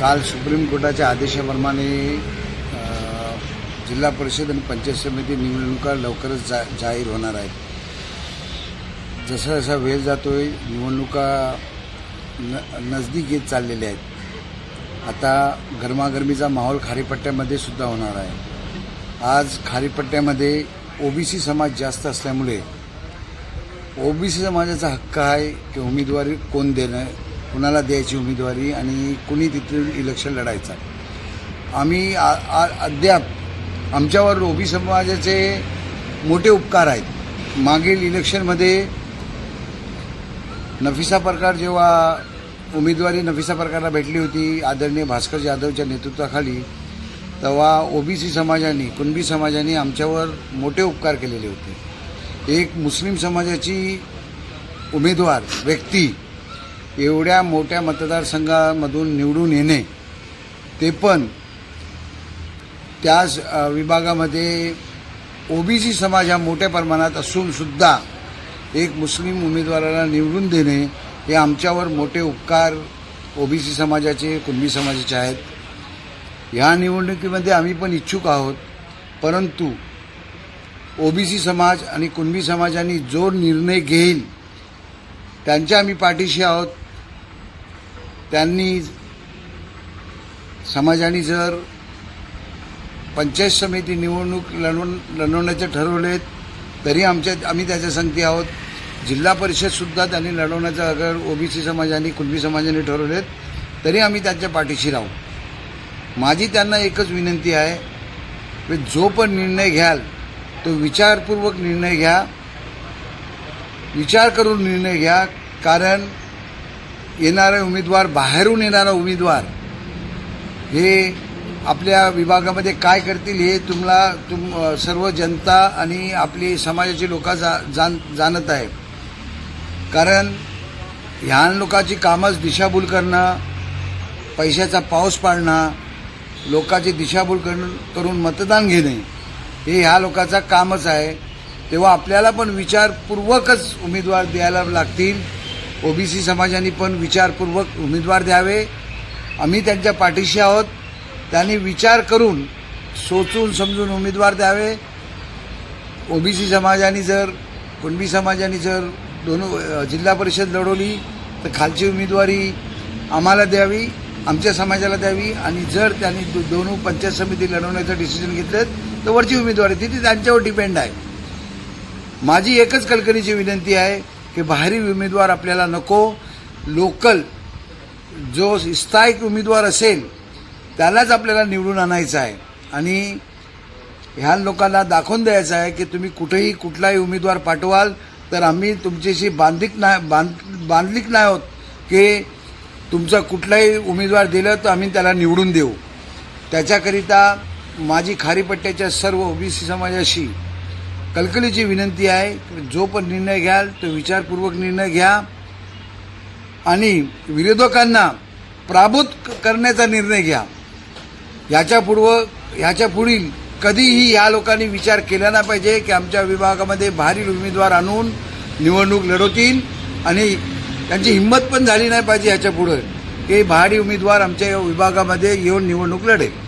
काल सुप्रीम कोर्टाच्या आदेशाप्रमाणे जिल्हा परिषद आणि पंचायत समिती निवडणुका लवकरच जा जाहीर होणार आहेत. जसा जसा वेळ जातो आहे निवडणुका न नजदीक येत चाललेल्या आहेत. आता गरमागरमीचा माहोल खारीपट्ट्यामध्ये सुद्धा होणार आहे. आज खारीपट्ट्यामध्ये ओबीसी समाज जास्त असल्यामुळे ओबीसी समाजाचा हक्क आहे की उमेदवारी कोण देणं कुणाला द्यायची उमेदवारी आणि कुणी तिथून इलेक्शन लढायचं. आम्ही आ, अद्याप आमच्यावर ओबी समाजाचे मोठे उपकार आहेत. मागील इलेक्शनमध्ये नफिसा परकार जेव्हा उमेदवारी नफिसा परकारला भेटली होती आदरणीय भास्कर जाधवच्या नेतृत्वाखाली तेव्हा ओबीसी समाजाने कुणबी समाजाने आमच्यावर मोठे उपकार केलेले होते. एक मुस्लिम समाजाची उमेदवार व्यक्ती एवढ्या मोठ्या मतदारसंघामधून निवडून येणे ते पण त्याच अ, विभागामध्ये ओबीसी समाज हा मोठ्या प्रमाणात असूनसुद्धा एक मुस्लिम उमेदवाराला निवडून देणे हे आमच्यावर मोठे उपकार ओबीसी समाजाचे कुणबी समाजाचे आहेत. ह्या निवडणुकीमध्ये आम्ही पण इच्छुक आहोत परंतु ओबीसी समाज आणि कुणबी समाजाने जो निर्णय घेईल त्यांच्या आम्ही पाठीशी आहोत. त्यांनी समाजाने जर पंचायत समिती निवडणूक लढवून लढवण्याचे ठरवले तरी आमच्या आम्ही त्याच्या संगती आहोत. जिल्हा परिषदसुद्धा त्यांनी लढवण्याचं अगर ओबीसी समाजाने कुणबी समाजाने ठरवलेत तरी आम्ही त्यांच्या पाठीशी राहू. माझी त्यांना एकच विनंती आहे की जो पण निर्णय घ्याल तो विचारपूर्वक निर्णय घ्या. विचार करून निर्णय घ्या कारण येणारे उमेदवार बाहेरून येणारा उमेदवार हे आपल्या विभागामध्ये काय करतील हे तुम्हाला तुम सर्व जनता आणि आपली समाजाची लोक जा जाण जाणत आहे कारण ह्या लोकांची कामच दिशाभूल करणं पैशाचा पाऊस पाडणं लोकांची दिशाभूल करून करून मतदान घेणे हे ह्या लोकांचा कामच आहे. तेव्हा आपल्याला पण विचारपूर्वकच उमेदवार द्यायला लागतील. ओबीसी समाजाने पण विचारपूर्वक उमेदवार द्यावे. आम्ही त्यांच्या पाठीशी आहोत. त्यांनी विचार करून सोचून समजून उमेदवार द्यावे. ओबीसी समाजाने जर कुणबी समाजाने जर दोन जिल्हा परिषद लढवली तर खालची उमेदवारी आम्हाला द्यावी आमच्या समाजाला द्यावी. आणि जर त्यांनी दो दोन पंचायत समिती लढवण्याचं डिसिजन घेतलं तर वरची उमेदवारी ती त्यांच्यावर डिपेंड आहे. माझी एकच कल्पनेची विनंती आहे की बाहेरील उमेदवार आपल्याला नको. लोकल जो स्थायिक उमेदवार असेल त्यालाच आपल्याला निवडून आणायचं आहे. आणि ह्या लोकांना दाखवून द्यायचं आहे की तुम्ही कुठेही कुठलाही उमेदवार पाठवाल तर आम्ही तुमच्याशी बांधिक नाही बांध बांधलिक नाही आहोत की तुमचा कुठलाही उमेदवार दिलं तर आम्ही त्याला निवडून देऊ. त्याच्याकरिता माझी खारीपट्ट्याच्या सर्व ओबीसी समाजाशी कलकलीची विनंती आहे की जो पण निर्णय घ्याल तो विचारपूर्वक निर्णय घ्या. आणि विरोधकांना प्राभूत करण्याचा निर्णय घ्या. याच्यापूर्व याच्या पुढील कधीही या लोकांनी विचार केला नाही पाहिजे की आमच्या विभागामध्ये भारी उमेदवार आणून निवडणूक लढवतील. आणि त्यांची हिंमत पण झाली नाही पाहिजे ह्याच्या पुढं. की भारी उमेदवार आमच्या विभागामध्ये येऊन निवडणूक लढेल.